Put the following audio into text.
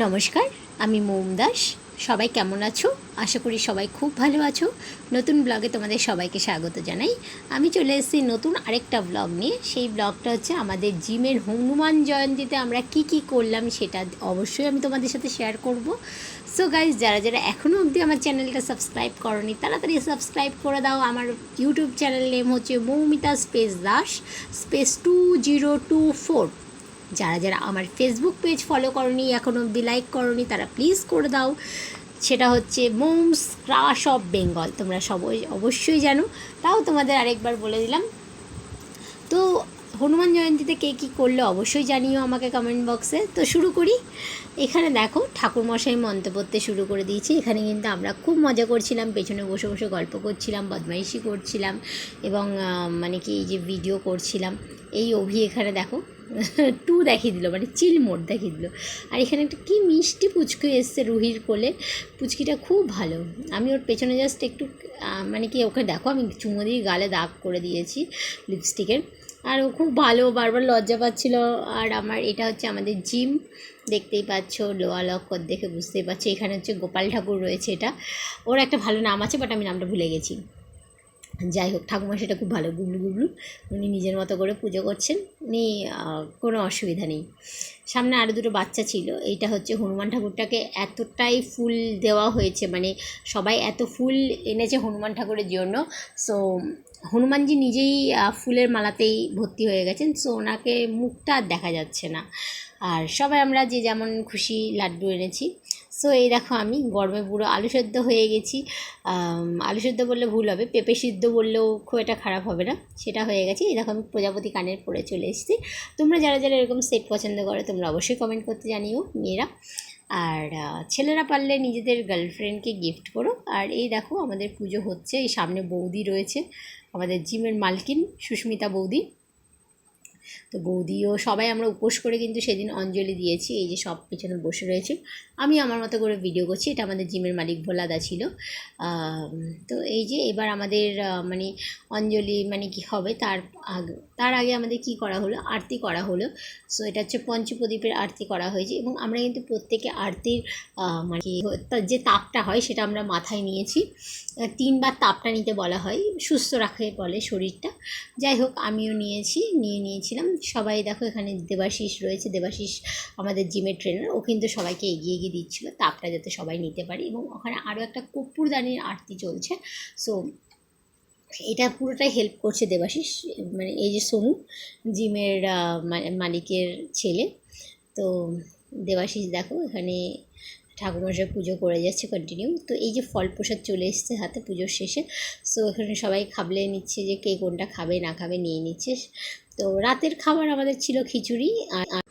নমস্কার, আমি মৌম দাস। সবাই কেমন আছো? আশা করি সবাই খুব ভালো আছো। নতুন ব্লগে তোমাদের সবাইকে স্বাগত জানাই। আমি চলে এসেছি নতুন আরেকটা ব্লগ নিয়ে। সেই ব্লগটা হচ্ছে আমাদের জিমের হনুমান জয়ন্তীতে আমরা কি কি করলাম সেটা অবশ্যই আমি তোমাদের সাথে শেয়ার করব। সো গাইজ যারা যারা এখনও অবধি আমার চ্যানেলটা সাবস্ক্রাইব করনি, তাড়াতাড়ি সাবস্ক্রাইব করে দাও। আমার ইউটিউব চ্যানেল নেম হচ্ছে Moumita space Das space two zero two four যারা যারা আমার ফেসবুক পেজ ফলো করনি, এখন অবধি লাইক করনি, তারা প্লিজ করে দাও। সেটা হচ্ছে মোমস ক্রাশ অফ বেঙ্গল তোমরা সবাই অবশ্যই জানো। তাও তোমাদের আরেকবার বলে দিলাম। তো হনুমান জয়ন্তীতে কে কী করল অবশ্যই জানিও আমাকে কমেন্ট বক্সে তো শুরু করি। এখানে দেখো, ঠাকুরমশাই মন্ত্র পড়তে শুরু করে দিয়েছি। এখানে কিন্তু আমরা খুব মজা করছিলাম, পেছনে বসে বসে গল্প করছিলাম, বদমাইশি করছিলাম এবং মানে কি এই যে ভিডিও করছিলাম। এই অভি এখানে দেখো টু দেখিয়ে দিল মানে চিল মোড দেখিয়ে দিল। আর এখানে একটা কী মিষ্টি পুচকি এসছে রুহির কোলে। পুচকিটা খুব ভালো। আমি ওর পেছনে জাস্ট একটু মানে কি ওকে দেখো, আমি চুমো দিয়ে গালে দাগ করে দিয়েছি লিপস্টিকের আর ও খুব ভালো, বারবার লজ্জা পাচ্ছিল। আর আমার, এটা হচ্ছে আমাদের জিম। দেখতেই পাচ্ছ, লোয়া লক্কর দেখে বুঝতেই পারছ এখানে হচ্ছে গোপাল ঠাকুর রয়েছে এটা। ওর একটা ভালো নাম আছে বাট আমি নামটা ভুলে গেছি। যাই হোক, ঠাকুমা সেটা খুব ভালো, গুবলু গুবলু। উনি নিজের মতো করে পুজো করছেন। উনি কোনো অসুবিধা নেই। সামনে আরও দুটো বাচ্চা ছিল। এইটা হচ্ছে হনুমান ঠাকুরটাকে এতটাই ফুল দেওয়া হয়েছে মানে সবাই এত ফুল এনেছে হনুমান ঠাকুরের জন্য। সো, হনুমানজি নিজেই ফুলের মালাতেই ভর্তি হয়ে গেছেন। সো, ওনাকে মুখটা আর দেখা যাচ্ছে না। আর সবাই আমরা যে যেমন খুশি লাড্ডু এনেছি। সো এই দেখো আমি গরমে পুরো আলু সেদ্ধ হয়ে গেছি। আলু সেদ্ধ বললে ভুল হবে, পেঁপে সিদ্ধ বললেও খুব একটা খারাপ হবে না, সেটা হয়ে গেছে। এই দেখো আমি প্রজাপতি কানের পরে চলে এসেছি। তোমরা যারা যারা এরকম সেট পছন্দ করো, তোমরা অবশ্যই কমেন্ট করতে জানিও মেয়েরা। আর ছেলেরা পারলে নিজেদের গার্লফ্রেন্ডকে গিফট করো। আর এই দেখো আমাদের পুজো হচ্ছে, এই সামনে বৌদি রয়েছে, আমাদের জিমের মালকিন সুস্মিতা বৌদি। তো বৌদিও সবাই আমরা উপোস করে কিন্তু সেদিন অঞ্জলি দিয়েছি, এই যে সব পেছনে বসে রয়েছে। আমি আমার মতো করে ভিডিও করছি, এটা আমাদের জিমের মালিক ভোলাদা ছিল। তো এই যে এবার আমাদের মানে অঞ্জলি মানে কি হবে, তার আগে তার আগে আমাদের কি করা হলো, আরতি করা হলো। সো এটা হচ্ছে পঞ্চপ্রদীপের আরতি করা হয়েছে এবং আমরা কিন্তু প্রত্যেকে আরতির মানে যে তাপটা হয় সেটা আমরা মাথায় নিয়েছি। তিনবার তাপটা নিতে বলা হয়, সুস্থ রাখে বলে শরীরটা। যাই হোক, আমিও নিয়েছি, নিয়ে নিয়েছিলাম সবাই দেখো এখানে দেবাশিস রয়েছে। দেবাশিস আমাদের জিমের ট্রেনার ও কিন্তু সবাইকে এগিয়ে এগিয়ে দিচ্ছিল। তাপটা যাতে সবাই নিতে পারে এবং ওখানে আরও একটা কর্পূরদানির আরতি চলছে। সো এটা পুরোটাই হেল্প করছে দেবাশিস মানে এই যে সোনু জিমের মালিকের ছেলে। তো দেবাশিস দেখো এখানে ঠাকুরমশাই পুজো করে যাচ্ছে কন্টিনিউ তো এই যে ফল প্রসাদ চলে এসছে হাতে পুজোর শেষে। সো এখানে সবাই খাবলে নিচ্ছে যে কে কোনটা খাবে না খাবে নিয়ে নিচ্ছে। তো রাতের খাবার আমাদের ছিল খিচুড়ি আর